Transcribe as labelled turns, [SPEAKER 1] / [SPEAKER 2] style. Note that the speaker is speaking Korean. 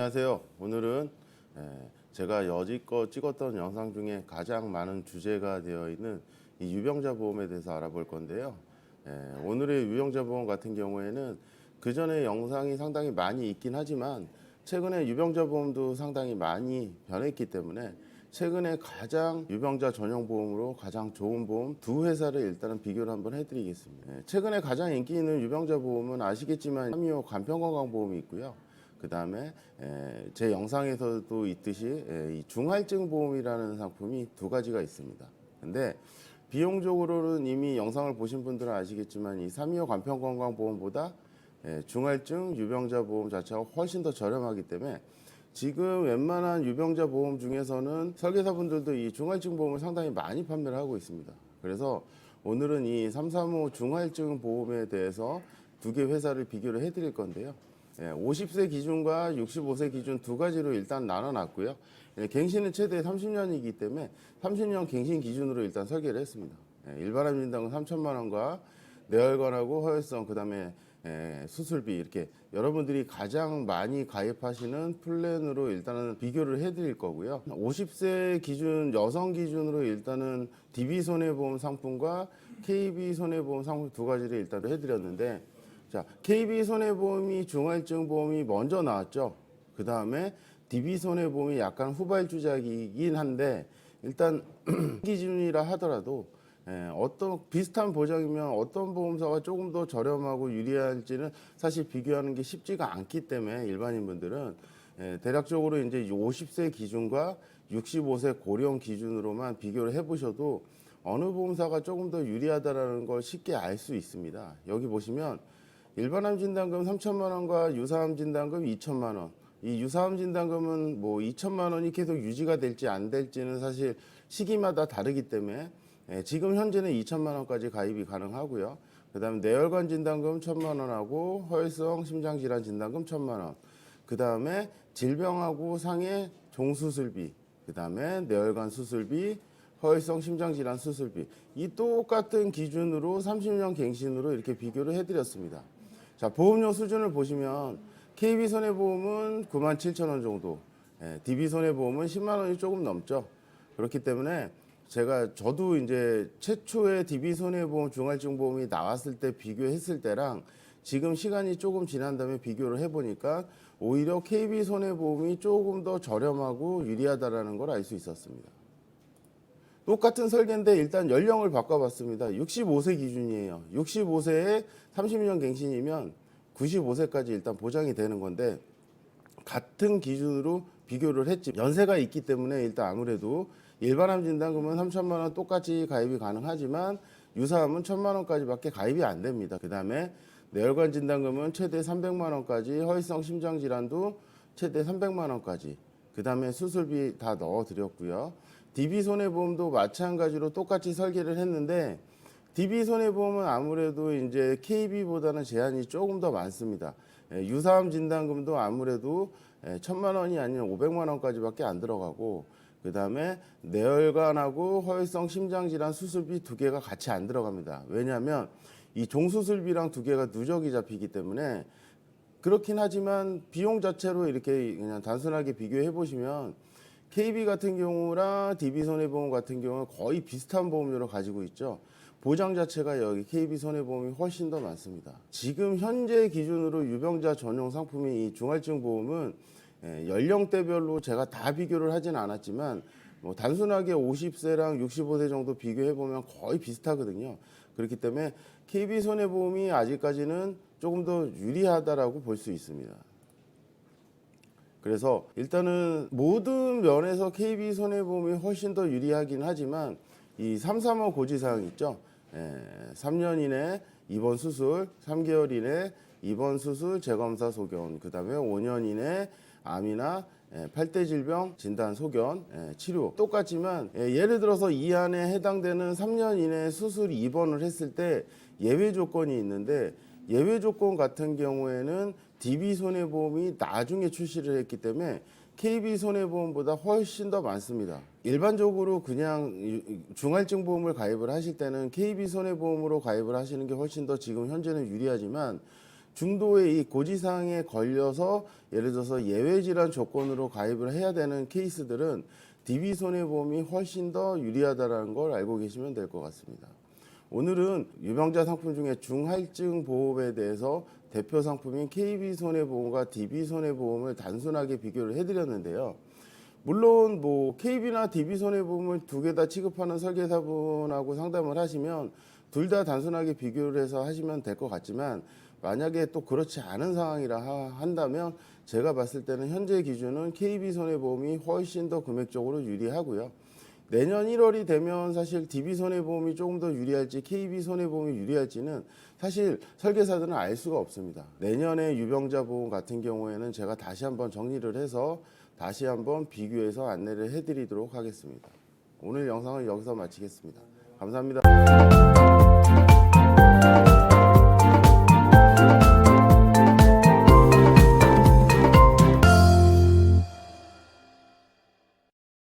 [SPEAKER 1] 안녕하세요. 오늘은 에, 제가 여지껏 찍었던 영상 중에 가장 많은 주제가 되어 있는 이 유병자 보험에 대해서 알아볼 건데요. 에, 오늘의 유병자 보험 같은 경우에는 그 전에 영상이 상당히 많이 있긴 하지만 최근에 유병자 보험도 상당히 많이 변했기 때문에 최근에 가장 유병자 전용 보험으로 가장 좋은 보험 두 회사를 일단은 비교를 한번 해드리겠습니다. 예, 최근에 가장 인기 있는 유병자 보험은 아시겠지만 325 간편건강보험이 있고요. 그 다음에 제 영상에서도 있듯이 중할증 보험이라는 상품이 두 가지가 있습니다. 근데 비용적으로는 이미 영상을 보신 분들은 아시겠지만 이 325 간편건강보험보다 예, 중할증 유병자 보험 자체가 훨씬 더 저렴하기 때문에 지금 웬만한 유병자 보험 중에서는 설계사분들도 이 중할증 보험을 상당히 많이 판매를 하고 있습니다. 그래서 오늘은 이 335 중할증 보험에 대해서 두 개 회사를 비교를 해드릴 건데요. 예, 50세 기준과 65세 기준 두 가지로 일단 나눠놨고요. 예, 갱신은 최대 30년이기 때문에 30년 갱신 기준으로 일단 설계를 했습니다. 예, 진단은 3천만 원과 뇌혈관하고 허혈성 그다음에 예, 수술비 이렇게 여러분들이 가장 많이 가입하시는 플랜으로 일단은 비교를 해드릴 거고요. 50세 기준 여성 기준으로 일단은 DB 손해보험 상품과 KB 손해보험 상품 두 가지를 일단 해드렸는데 자 KB 손해보험이 중할증 보험이 먼저 나왔죠. 그 다음에 DB 손해보험이 약간 후발주작이긴 한데 일단 기준이라 하더라도 예, 어떤 비슷한 보장이면 어떤 보험사가 조금 더 저렴하고 유리할지는 사실 비교하는 게 쉽지가 않기 때문에 일반인 분들은 예, 대략적으로 이제 50세 기준과 65세 고령 기준으로만 비교를 해보셔도 어느 보험사가 조금 더 유리하다라는 걸 쉽게 알 수 있습니다. 여기 보시면 일반암 진단금 3천만 원과 유사암 진단금 2천만 원. 이 유사암 진단금은 뭐 2천만 원이 계속 유지가 될지 안 될지는 사실 시기마다 다르기 때문에 예, 지금 현재는 2천만 원까지 가입이 가능하고요. 그다음에 뇌혈관 진단금 1천만 원하고 허혈성 심장 질환 진단금 1천만 원. 그다음에 질병하고 상해 종수술비, 그다음에 뇌혈관 수술비, 허혈성 심장 질환 수술비 이 똑같은 기준으로 30년 갱신으로 이렇게 비교를 해 드렸습니다. 자 보험료 수준을 보시면 KB 손해보험은 9만 7천 원 정도, 예, DB 손해보험은 10만 원이 조금 넘죠. 그렇기 때문에 제가 저도 이제 최초의 DB 손해보험 중할증 보험이 나왔을 때 비교했을 때랑 지금 시간이 조금 지난 다음에 비교를 해보니까 오히려 KB 손해보험이 조금 더 저렴하고 유리하다라는 걸 알 수 있었습니다. 똑같은 설계인데 일단 연령을 바꿔봤습니다. 65세 기준이에요. 65세에 30년 갱신이면 95세까지 일단 보장이 되는 건데 같은 기준으로 비교를 했지 연세가 있기 때문에 일단 아무래도 일반암 진단금은 3천만 원 똑같이 가입이 가능하지만 유사암은 1천만 원까지밖에 가입이 안 됩니다. 그다음에 뇌혈관 진단금은 최대 300만 원까지 허위성 심장 질환도 최대 300만 원까지 그다음에 수술비 다 넣어 드렸고요. DB 손해보험도 마찬가지로 똑같이 설계를 했는데 DB 손해보험은 아무래도 이제 KB보다는 제한이 조금 더 많습니다. 예, 유사암 진단금도 아무래도 예, 천만 원이 아니라 500만 원까지밖에 안 들어가고 그 다음에 뇌혈관하고 허혈성 심장질환 수술비 두 개가 같이 안 들어갑니다. 왜냐하면 이 종수술비랑 두 개가 누적이 잡히기 때문에 그렇긴 하지만 비용 자체로 이렇게 그냥 단순하게 비교해 보시면 KB 같은 경우랑 DB 손해보험 같은 경우는 거의 비슷한 보험료를 가지고 있죠. 보장 자체가 여기 KB 손해보험이 훨씬 더 많습니다. 지금 현재 기준으로 유병자 전용 상품인 이 중할증 보험은 예, 연령대별로 제가 다 비교를 하진 않았지만 뭐 단순하게 50세랑 65세 정도 비교해 보면 거의 비슷하거든요. 그렇기 때문에 KB 손해보험이 아직까지는 조금 더 유리하다라고 볼 수 있습니다. 그래서 일단은 모든 면에서 KB 손해보험이 훨씬 더 유리하긴 하지만 이 335 고지사항 있죠. 예, 3년 이내 입원 수술, 3개월 이내 입원 수술 재검사 소견, 그 다음에 5년 이내 암이나 예, 팔대 질병 진단 소견 예, 치료 똑같지만 예, 예를 들어서 이 안에 해당되는 3년 이내 수술 입원을 했을 때 예외 조건이 있는데 예외 조건 같은 경우에는 DB 손해보험이 나중에 출시를 했기 때문에 KB 손해보험보다 훨씬 더 많습니다. 일반적으로 그냥 이- 중할증 보험을 가입을 하실 때는 KB 손해보험으로 가입을 하시는 게 훨씬 더 지금 현재는 유리하지만 중도의 이 고지사항에 걸려서 예를 들어서 예외 질환 조건으로 가입을 해야 되는 케이스들은 DB 손해보험이 훨씬 더 유리하다라는 걸 알고 계시면 될 것 같습니다. 오늘은 유병자 상품 중에 중할증 보험에 대해서 대표 상품인 KB 손해보험과 DB 손해보험을 단순하게 비교를 해드렸는데요. 물론 뭐 KB나 DB 손해보험을 두 개 다 취급하는 설계사분하고 상담을 하시면 둘 다 단순하게 비교를 해서 하시면 될 것 같지만 만약에 또 그렇지 않은 상황이라 하- 한다면 제가 봤을 때는 현재 기준은 KB 손해보험이 훨씬 더 금액적으로 유리하고요. 내년 1월이 되면 사실 DB 손해보험이 조금 더 유리할지 KB 손해보험이 유리할지는 사실 설계사들은 알 수가 없습니다. 내년에 유병자 보험 같은 경우에는 제가 다시 한번 정리를 해서 다시 한번 비교해서 안내를 해드리도록 하겠습니다. 오늘 영상을 여기서 마치겠습니다. 감사합니다.